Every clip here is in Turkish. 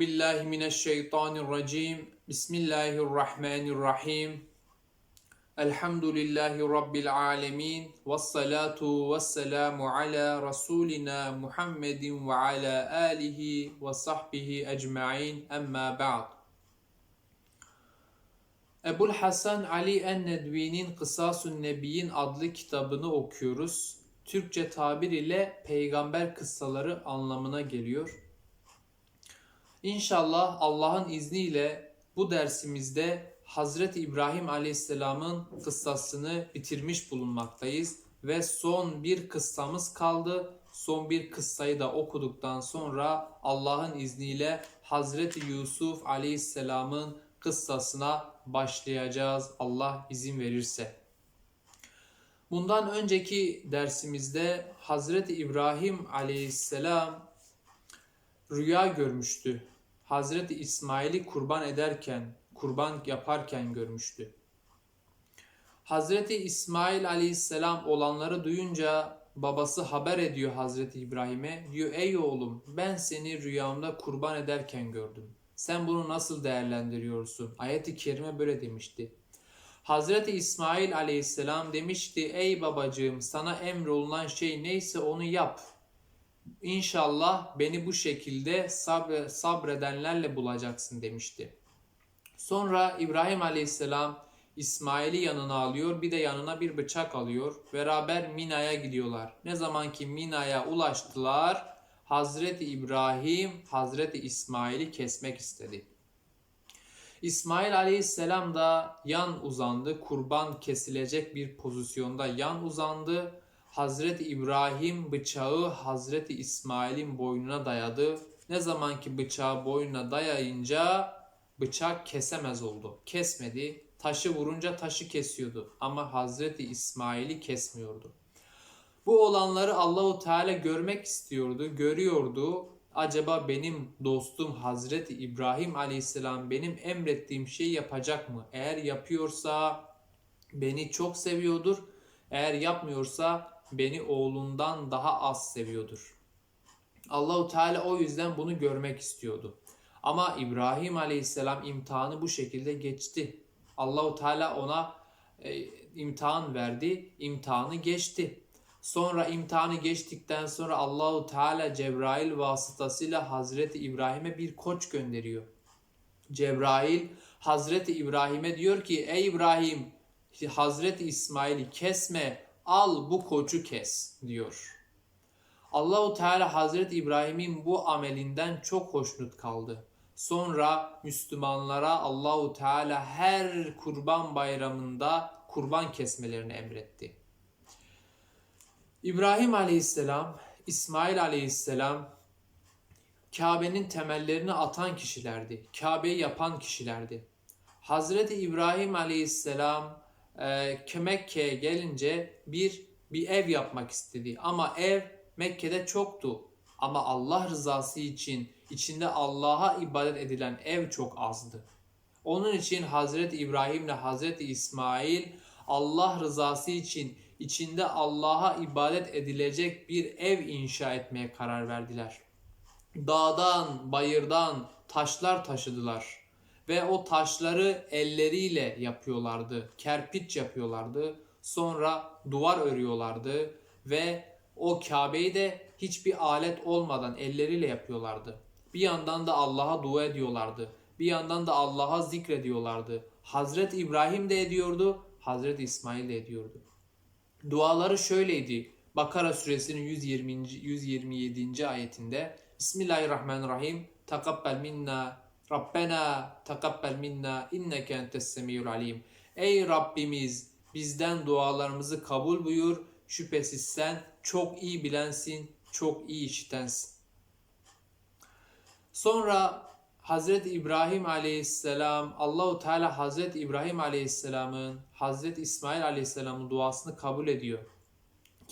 Euzu billahi mineşşeytanirracim. Bismillahirrahmanirrahim. Elhamdülillahi rabbil alamin. Ves salatu vesselamu ala rasulina Muhammedin ve ala alihi ve sahbihi ecmaîn. Emma ba'd. Ebul Hasan Ali en-Nedvi'nin Kısasun Nebiyin adlı kitabını okuyoruz. Türkçe tabir ile peygamber kıssaları anlamına geliyor. İnşallah Allah'ın izniyle bu dersimizde Hazreti İbrahim Aleyhisselam'ın kıssasını bitirmiş bulunmaktayız ve son bir kıssamız kaldı. Son bir kıssayı da okuduktan sonra Allah'ın izniyle Hazreti Yusuf Aleyhisselam'ın kıssasına başlayacağız Allah izin verirse. Bundan önceki dersimizde Hazreti İbrahim Aleyhisselam rüya görmüştü. Hazreti İsmail'i kurban ederken, kurban yaparken görmüştü. Hazreti İsmail Aleyhisselam olanları duyunca babası haber ediyor Hazreti İbrahim'e. Diyor ey oğlum ben seni rüyamda kurban ederken gördüm. Sen bunu nasıl değerlendiriyorsun? Ayet-i kerime böyle demişti. Hazreti İsmail aleyhisselam demişti ey babacığım sana emrolunan şey neyse onu yap. İnşallah beni bu şekilde sabre, sabredenlerle bulacaksın demişti. Sonra İbrahim aleyhisselam İsmail'i yanına alıyor bir de yanına bir bıçak alıyor. Beraber Mina'ya gidiyorlar. Ne zaman ki Mina'ya ulaştılar Hazreti İbrahim Hazreti İsmail'i kesmek istedi. İsmail aleyhisselam da yan uzandı. Kurban kesilecek bir pozisyonda yan uzandı. Hazreti İbrahim bıçağı Hazreti İsmail'in boynuna dayadı. Ne zaman ki bıçağı boynuna dayayınca bıçak kesemez oldu. Kesmedi. Taşı vurunca taşı kesiyordu ama Hazreti İsmail'i kesmiyordu. Bu olanları Allahu Teala görmek istiyordu, görüyordu. Acaba benim dostum Hazreti İbrahim Aleyhisselam benim emrettiğim şeyi yapacak mı? Eğer yapıyorsa beni çok seviyordur. Eğer yapmıyorsa beni oğlundan daha az seviyordur. Allahu Teala o yüzden bunu görmek istiyordu. Ama İbrahim Aleyhisselam imtihanı bu şekilde geçti. Allahu Teala ona e, imtihan verdi, imtihanı geçti. Sonra imtihanı geçtikten sonra Allahu Teala Cebrail vasıtasıyla Hazreti İbrahim'e bir koç gönderiyor. Cebrail Hazreti İbrahim'e diyor ki ey İbrahim Hazreti İsmail'i kesme al bu koçu kes diyor. Allahu Teala Hazreti İbrahim'in bu amelinden çok hoşnut kaldı. Sonra Müslümanlara Allahu Teala her kurban bayramında kurban kesmelerini emretti. İbrahim Aleyhisselam, İsmail Aleyhisselam Kabe'nin temellerini atan kişilerdi. Kabe'yi yapan kişilerdi. Hazreti İbrahim Aleyhisselam e, Mekke'ye gelince bir bir ev yapmak istedi. Ama ev Mekke'de çoktu. Ama Allah rızası için içinde Allah'a ibadet edilen ev çok azdı. Onun için Hazreti İbrahim ile Hazreti İsmail Allah rızası için içinde Allah'a ibadet edilecek bir ev inşa etmeye karar verdiler. Dağdan, bayırdan taşlar taşıdılar ve o taşları elleriyle yapıyorlardı. Kerpiç yapıyorlardı. Sonra duvar örüyorlardı ve o Kabe'yi de hiçbir alet olmadan elleriyle yapıyorlardı. Bir yandan da Allah'a dua ediyorlardı. Bir yandan da Allah'a zikrediyorlardı. Hazreti İbrahim de ediyordu, Hazreti İsmail de ediyordu. Duaları şöyleydi. Bakara suresinin 120. 127. ayetinde Bismillahirrahmanirrahim. Takabbel minna Rabbena takabbel minna inneke entes semiyul alim. Ey Rabbimiz bizden dualarımızı kabul buyur. Şüphesiz sen çok iyi bilensin, çok iyi işitensin. Sonra Hazreti İbrahim Aleyhisselam, Allahu Teala Hazreti İbrahim Aleyhisselam'ın, Hazreti İsmail Aleyhisselam'ın duasını kabul ediyor.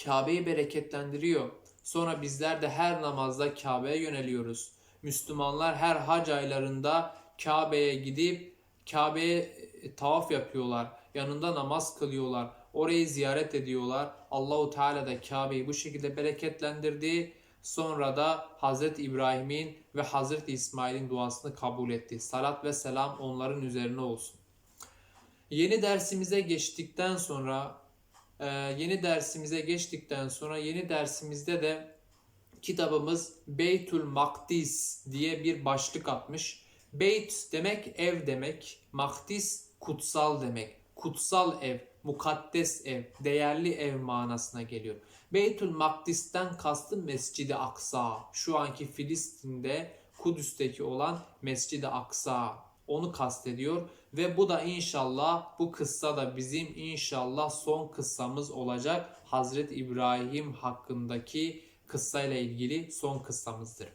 Kabe'yi bereketlendiriyor. Sonra bizler de her namazda Kabe'ye yöneliyoruz. Müslümanlar her hac aylarında Kabe'ye gidip Kabe'ye e, tavaf yapıyorlar. Yanında namaz kılıyorlar. Orayı ziyaret ediyorlar. Allahu Teala da Kabe'yi bu şekilde bereketlendirdi. Sonra da Hazreti İbrahim'in ve Hazreti İsmail'in duasını kabul etti. Salat ve selam onların üzerine olsun. Yeni dersimize geçtikten sonra e, yeni dersimize geçtikten sonra yeni dersimizde de kitabımız Beytül Makdis diye bir başlık atmış. Beyt demek ev demek, Makdis kutsal demek. Kutsal ev, mukaddes ev, değerli ev manasına geliyor. Beytül Makdis'ten kastı Mescid-i Aksa. Şu anki Filistin'de Kudüs'teki olan Mescid-i Aksa. Onu kastediyor ve bu da inşallah bu kıssa da bizim inşallah son kıssamız olacak. Hazreti İbrahim hakkındaki kıssayla ilgili son kıssamızdır.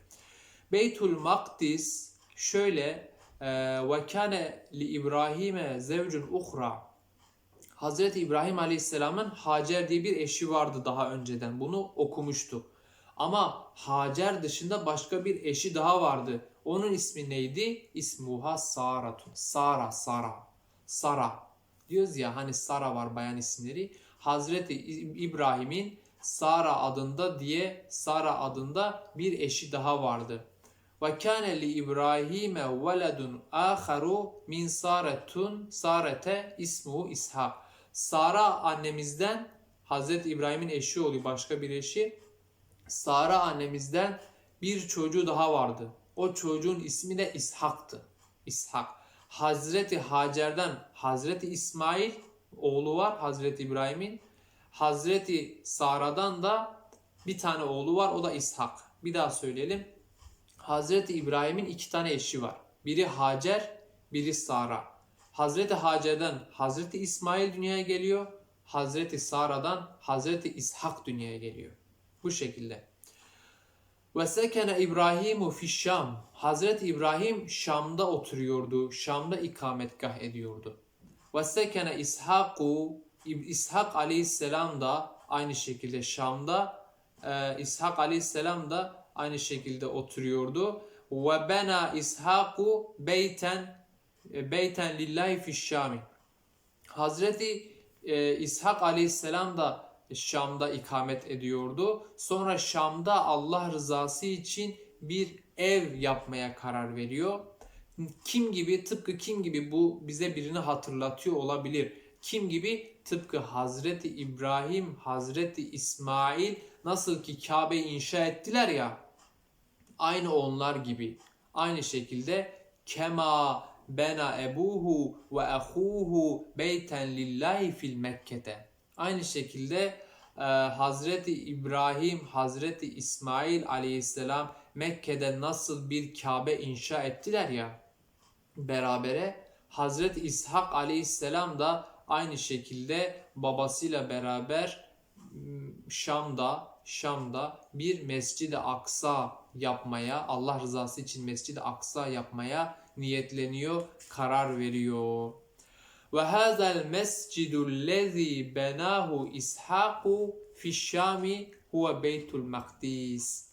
Beytül Makdis şöyle e, ve kâne li İbrahim'e zevcun uhra Hazreti İbrahim Aleyhisselam'ın Hacer diye bir eşi vardı daha önceden. Bunu okumuştuk. Ama Hacer dışında başka bir eşi daha vardı. Onun ismi neydi? İsmuha Saratun. Sara, Sara. Sara. Diyoruz ya hani Sara var bayan isimleri. Hazreti İbrahim'in Sara adında diye Sara adında bir eşi daha vardı. Ve kâne li İbrahim'e veledun âkharu min Saretun Sarete ismuhu İshak. Sara annemizden Hazreti İbrahim'in eşi oluyor başka bir eşi. Sara annemizden bir çocuğu daha vardı. O çocuğun ismi de İshak'tı. İshak. Hazreti Hacer'den Hazreti İsmail oğlu var Hazreti İbrahim'in. Hazreti Sara'dan da bir tane oğlu var o da İshak. Bir daha söyleyelim. Hazreti İbrahim'in iki tane eşi var. Biri Hacer, biri Sara. Hazreti Hacer'den Hazreti İsmail dünyaya geliyor. Hazreti Sara'dan Hazreti İshak dünyaya geliyor. Bu şekilde. Ve sekene İbrahimu fi Şam. Hazreti İbrahim Şam'da oturuyordu. Şam'da ikametgah ediyordu. Ve sekene İshaku İshak aleyhisselam da aynı şekilde Şam'da e, İshak aleyhisselam da aynı şekilde oturuyordu. Ve bena İshaku beyten e, beyten lillahi fi Şami. Hazreti e, İshak aleyhisselam da Şam'da ikamet ediyordu. Sonra Şam'da Allah rızası için bir ev yapmaya karar veriyor. Kim gibi tıpkı kim gibi bu bize birini hatırlatıyor olabilir. Kim gibi tıpkı Hazreti İbrahim, Hazreti İsmail nasıl ki Kabe inşa ettiler ya aynı onlar gibi. Aynı şekilde kema bena ebuhu ve ahuhu beyten lillahi fil Mekke'te. Aynı şekilde e, Hazreti İbrahim, Hazreti İsmail aleyhisselam Mekke'de nasıl bir Kabe inşa ettiler ya berabere Hazreti İshak aleyhisselam da aynı şekilde babasıyla beraber Şam'da Şam'da bir Mescid-i Aksa yapmaya, Allah rızası için Mescid-i Aksa yapmaya niyetleniyor, karar veriyor. Ve hazal mescidul lezi benahu İshaku fi Şami huve Beytul Makdis.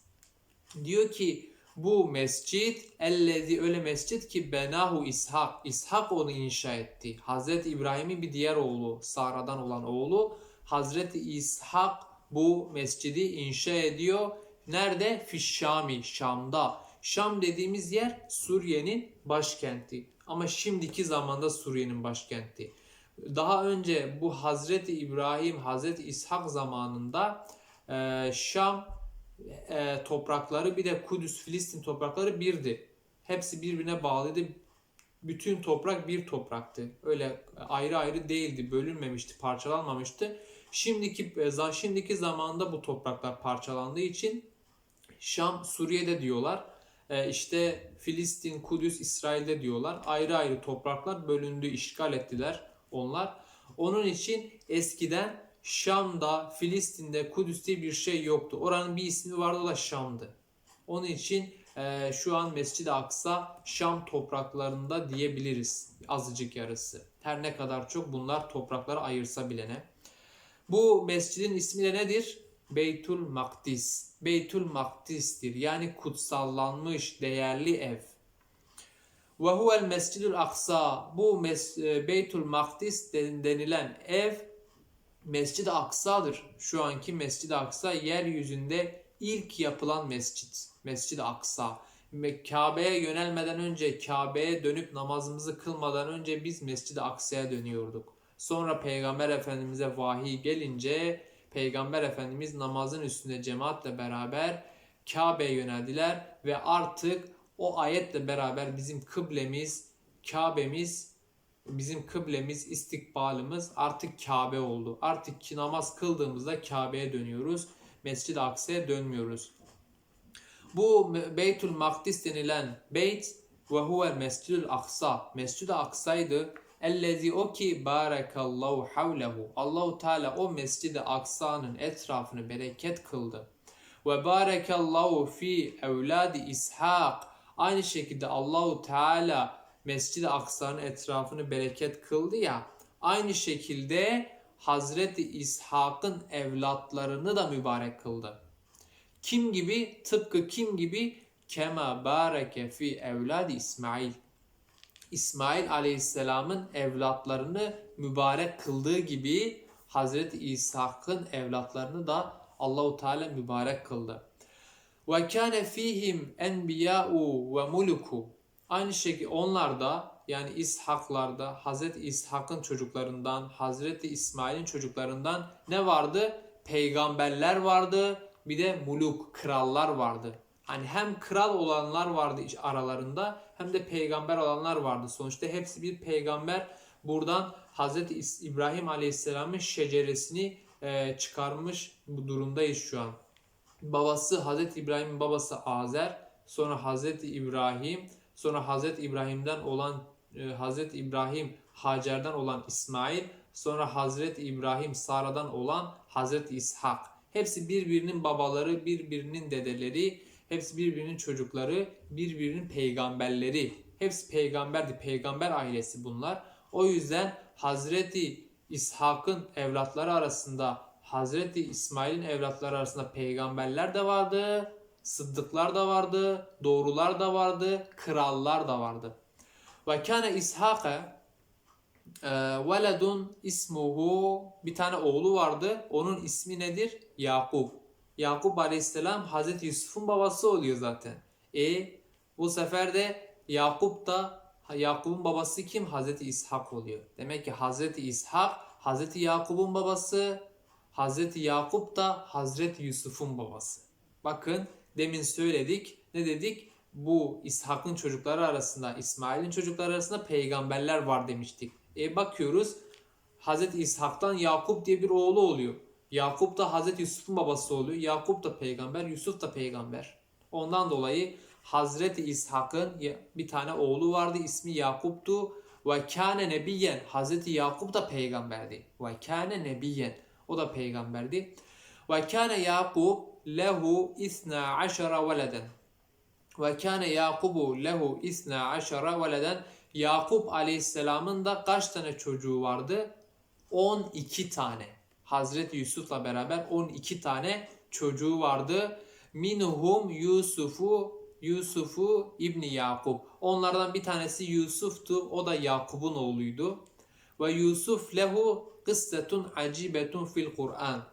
Diyor ki bu mescit ellezi öyle mescit ki benahu İshak. İshak onu inşa etti. Hazreti İbrahim'in bir diğer oğlu, Sara'dan olan oğlu. Hazreti İshak bu mescidi inşa ediyor. Nerede? Fişşami, Şam'da. Şam dediğimiz yer Suriye'nin başkenti. Ama şimdiki zamanda Suriye'nin başkenti. Daha önce bu Hazreti İbrahim, Hazreti İshak zamanında Şam e, toprakları bir de Kudüs, Filistin toprakları birdi. Hepsi birbirine bağlıydı. Bütün toprak bir topraktı. Öyle ayrı ayrı değildi, bölünmemişti, parçalanmamıştı. Şimdiki e, şimdiki zamanda bu topraklar parçalandığı için Şam Suriye'de diyorlar. E, işte Filistin, Kudüs, İsrail'de diyorlar. Ayrı ayrı topraklar bölündü, işgal ettiler onlar. Onun için eskiden Şam'da, Filistin'de, Kudüs'te bir şey yoktu. Oranın bir ismi vardı o da Şam'dı. Onun için e, şu an Mescid-i Aksa Şam topraklarında diyebiliriz. Azıcık yarısı. Her ne kadar çok bunlar toprakları ayırsa bilene. Bu mescidin ismi de nedir? Beytül Makdis. Beytül Makdis'tir. Yani kutsallanmış, değerli ev. Ve huvel mescidül aksa. Bu mes e, Beytül Makdis denilen ev Mescid-i Aksa'dır. Şu anki Mescid-i Aksa yeryüzünde ilk yapılan mescit. Mescid-i Aksa. Kabe'ye yönelmeden önce, Kabe'ye dönüp namazımızı kılmadan önce biz Mescid-i Aksa'ya dönüyorduk. Sonra Peygamber Efendimiz'e vahiy gelince Peygamber Efendimiz namazın üstünde cemaatle beraber Kabe'ye yöneldiler ve artık o ayetle beraber bizim kıblemiz, Kabe'miz, bizim kıblemiz, istikbalimiz artık Kabe oldu. Artık ki namaz kıldığımızda Kabe'ye dönüyoruz. Mescid-i Aksa'ya dönmüyoruz. Bu Beytül Makdis denilen beyt ve huve Mescidül Aksa. Mescid-i Aksa'ydı. Ellezi o ki barekallahu havlehu. Allahu Teala o Mescid-i Aksa'nın etrafını bereket kıldı. Ve barekallahu fi evladi İshak. Aynı şekilde Allahu Teala Mescid-i Aksa'nın etrafını bereket kıldı ya. Aynı şekilde Hazreti İshak'ın evlatlarını da mübarek kıldı. Kim gibi? Tıpkı kim gibi? Kema bareke fi evladi İsmail. İsmail Aleyhisselam'ın evlatlarını mübarek kıldığı gibi Hazreti İshak'ın evlatlarını da Allahu Teala mübarek kıldı. Ve kâne fihim enbiya'u ve muluku. Aynı şekilde onlar da yani İshaklarda Hazreti İshak'ın çocuklarından, Hazreti İsmail'in çocuklarından ne vardı? Peygamberler vardı. Bir de muluk, krallar vardı. Hani hem kral olanlar vardı aralarında hem de peygamber olanlar vardı. Sonuçta hepsi bir peygamber. Buradan Hazreti İbrahim Aleyhisselam'ın şeceresini e, çıkarmış bu durumdayız şu an. Babası Hazreti İbrahim'in babası Azer, sonra Hazreti İbrahim, sonra Hazreti İbrahim'den olan e, Hazreti İbrahim Hacer'den olan İsmail, sonra Hazreti İbrahim Sara'dan olan Hazreti İshak. Hepsi birbirinin babaları, birbirinin dedeleri, hepsi birbirinin çocukları, birbirinin peygamberleri. Hepsi peygamberdi, peygamber ailesi bunlar. O yüzden Hazreti İshak'ın evlatları arasında, Hazreti İsmail'in evlatları arasında peygamberler de vardı, sıddıklar da vardı, doğrular da vardı, krallar da vardı. Ve kâne İshak'a e, veledun ismuhu bir tane oğlu vardı. Onun ismi nedir? Yakup. Yakup Aleyhisselam Hazreti Yusuf'un babası oluyor zaten. E bu sefer de Yakup da Yakup'un babası kim? Hazreti İshak oluyor. Demek ki Hazreti İshak Hazreti Yakup'un babası, Hazreti Yakup da Hazreti Yusuf'un babası. Bakın demin söyledik. Ne dedik? Bu İshak'ın çocukları arasında, İsmail'in çocukları arasında peygamberler var demiştik. E bakıyoruz Hazreti İshak'tan Yakup diye bir oğlu oluyor. Yakup da Hazreti Yusuf'un babası oluyor. Yakup da peygamber, Yusuf da peygamber. Ondan dolayı Hazreti İshak'ın bir tane oğlu vardı. ismi Yakup'tu. Ve kâne nebiyen. Hazreti Yakup da peygamberdi. Ve kâne nebiyen. O da peygamberdi. Ve kâne Yakup lehu isna aşara veleden. Ve kâne Yakubu lehu isna aşara veleden. Yakup aleyhisselamın da kaç tane çocuğu vardı? 12 tane. Hazreti Yusuf'la beraber 12 tane çocuğu vardı. Minhum Yusufu Yusufu İbni Yakup. Onlardan bir tanesi Yusuf'tu. O da Yakup'un oğluydu. Ve Yusuf lehu kıssetun acibetun fil Kur'an.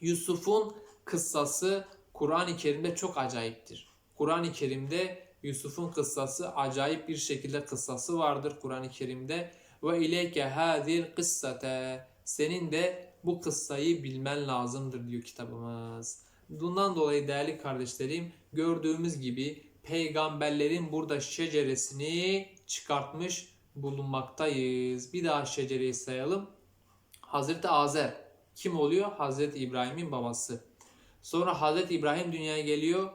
Yusuf'un kıssası Kur'an-ı Kerim'de çok acayiptir. Kur'an-ı Kerim'de Yusuf'un kıssası acayip bir şekilde kıssası vardır Kur'an-ı Kerim'de. Ve ileyke hadil kıssate. Senin de bu kıssayı bilmen lazımdır diyor kitabımız. Bundan dolayı değerli kardeşlerim gördüğümüz gibi peygamberlerin burada şeceresini çıkartmış bulunmaktayız. Bir daha şecereyi sayalım. Hazreti Azer kim oluyor? Hazreti İbrahim'in babası. Sonra Hazreti İbrahim dünyaya geliyor.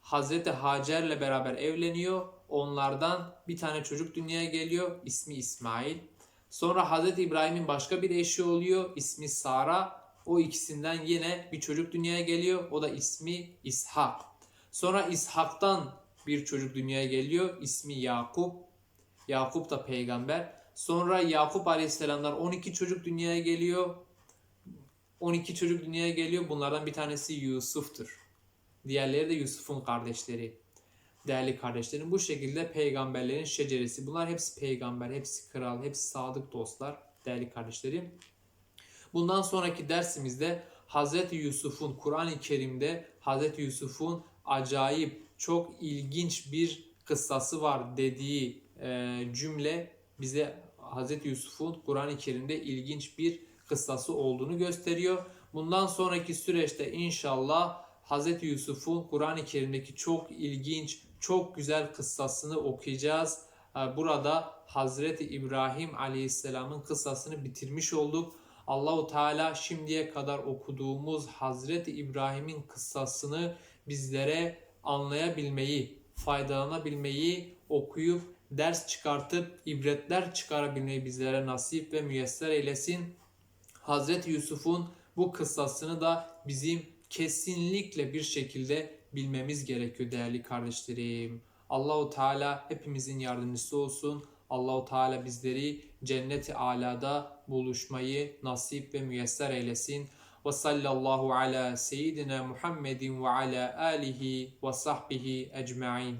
Hazreti Hacer'le beraber evleniyor. Onlardan bir tane çocuk dünyaya geliyor. İsmi İsmail. Sonra Hazreti İbrahim'in başka bir eşi oluyor. İsmi Sara. O ikisinden yine bir çocuk dünyaya geliyor. O da ismi İshak. Sonra İshak'tan bir çocuk dünyaya geliyor. İsmi Yakup. Yakup da peygamber. Sonra Yakup Aleyhisselam'dan 12 çocuk dünyaya geliyor. 12 çocuk dünyaya geliyor. Bunlardan bir tanesi Yusuf'tur. Diğerleri de Yusuf'un kardeşleri. Değerli kardeşlerim bu şekilde peygamberlerin şeceresi. Bunlar hepsi peygamber, hepsi kral, hepsi sadık dostlar. Değerli kardeşlerim. Bundan sonraki dersimizde Hazreti Yusuf'un Kur'an-ı Kerim'de Hazreti Yusuf'un acayip çok ilginç bir kıssası var dediği e, cümle bize Hazreti Yusuf'un Kur'an-ı Kerim'de ilginç bir kıssası olduğunu gösteriyor. Bundan sonraki süreçte inşallah Hazreti Yusuf'un Kur'an-ı Kerim'deki çok ilginç, çok güzel kıssasını okuyacağız. Ee, Burada Hazreti İbrahim Aleyhisselam'ın kıssasını bitirmiş olduk. Allahu Teala şimdiye kadar okuduğumuz Hazreti İbrahim'in kıssasını bizlere anlayabilmeyi, faydalanabilmeyi, okuyup ders çıkartıp ibretler çıkarabilmeyi bizlere nasip ve müyesser eylesin. Hazreti Yusuf'un bu kıssasını da bizim kesinlikle bir şekilde bilmemiz gerekiyor değerli kardeşlerim. Allahu Teala hepimizin yardımcısı olsun. Allahu Teala bizleri cenneti alada buluşmayı nasip ve müyesser eylesin. Ve sallallahu ala seyyidina Muhammedin ve ala alihi ve sahbihi ecmaîn.